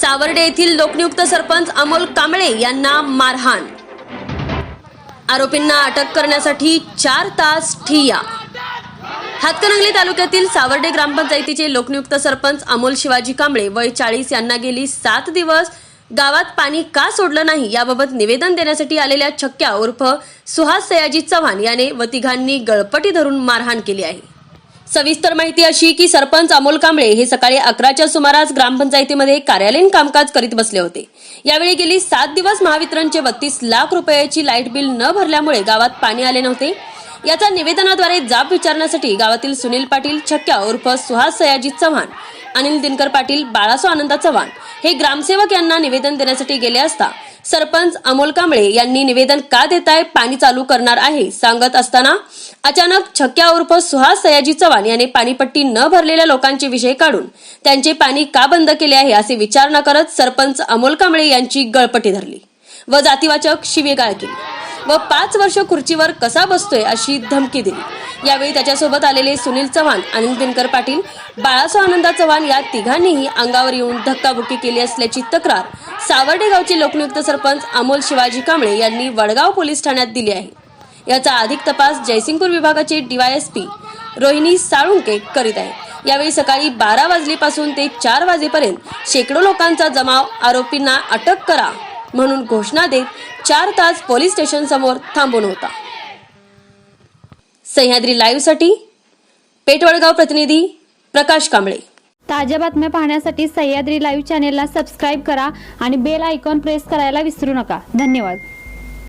सावर्डे येथील लोकनियुक्त सरपंच अमोल कांबळे यांना मारहाण. आरोपींना अटक करण्यासाठी चार तास ठिया हातकणंगले तालुक्यातील सावर्डे ग्रामपंचायतीचे लोकनियुक्त सरपंच अमोल शिवाजी कांबळे वय चाळीस यांना गेली सात दिवस गावात पाणी का सोडलं नाही याबाबत निवेदन देण्यासाठी आलेल्या छक्क्या उर्फ सुहास सयाजी चव्हाण याने व तिघांनी गळपटी धरून मारहाण केली आहे. सविस्तर माहिती अशी की सरपंच अमोल कांबळे हे सकाळी अकराच्या सुमारास ग्रामपंचायतीमध्ये कार्यालयीन कामकाज करीत बसले होते. यावेळी गेली सात दिवस महावितरणचे बत्तीस लाख रुपयाची लाइट बिल न भरल्यामुळे गावात पाणी आले नव्हते. याचा निवेदनाद्वारे जाब विचारण्यासाठी गावातील सुनील पाटील छक्क्या उर्फ सुहास सयाजी चव्हाण अनिल दिनकर पाटील बाळासो आनंदा चव्हाण हे ग्रामसेवक यांना निवेदन देण्यासाठी गेले असता सरपंच अमोल कांबळे यांनी निवेदन का देताय पाणी चालू करणार आहे सांगत असताना अचानक छक्क्या उर्फ सुहास सयाजी चव्हाण याने पाणीपट्टी न भरलेल्या लोकांचे विषय काढून त्यांचे पाणी का बंद केले आहे असे विचार न करत सरपंच अमोल कांबळे यांची गळपटी धरली. व जातीवाचक शिवेगाळ केली. व पाच वर्ष खुर्चीवर कसा बसतोय अशी धमकी दिली. यावेळी त्याच्यासोबत आलेले सुनील चव्हाण अनिल दिनकर पाटील बाळासो आनंदा चव्हाण या तिघांनीही अंगावर येऊन धक्काबुक्की केली असल्याची तक्रार सावर्डे गावचे लोकनियुक्त सरपंच अमोल शिवाजी कांबळे यांनी वडगाव पोलीस ठाण्यात दिली आहे. याचा अधिक तपास जयसिंगपूर विभागाचे डीवायएसपी रोहिणी साळुंके करीत आहे. यावेळी सकाळी बारा वाजलीपासून ते चार वाजेपर्यंत शेकडो लोकांचा जमाव आरोपींना अटक करा म्हणून घोषणा देत चार तास पोलीस स्टेशन समोर थांबून होता. सह्याद्री लाईव्हसाठी पेटवडगाव प्रतिनिधी प्रकाश कांबळे. ताज्या बातम्या पाहण्यासाठी सह्याद्री लाईव्ह चॅनेलला सबस्क्राईब करा आणि बेल आयकॉन प्रेस करायला विसरू नका. धन्यवाद.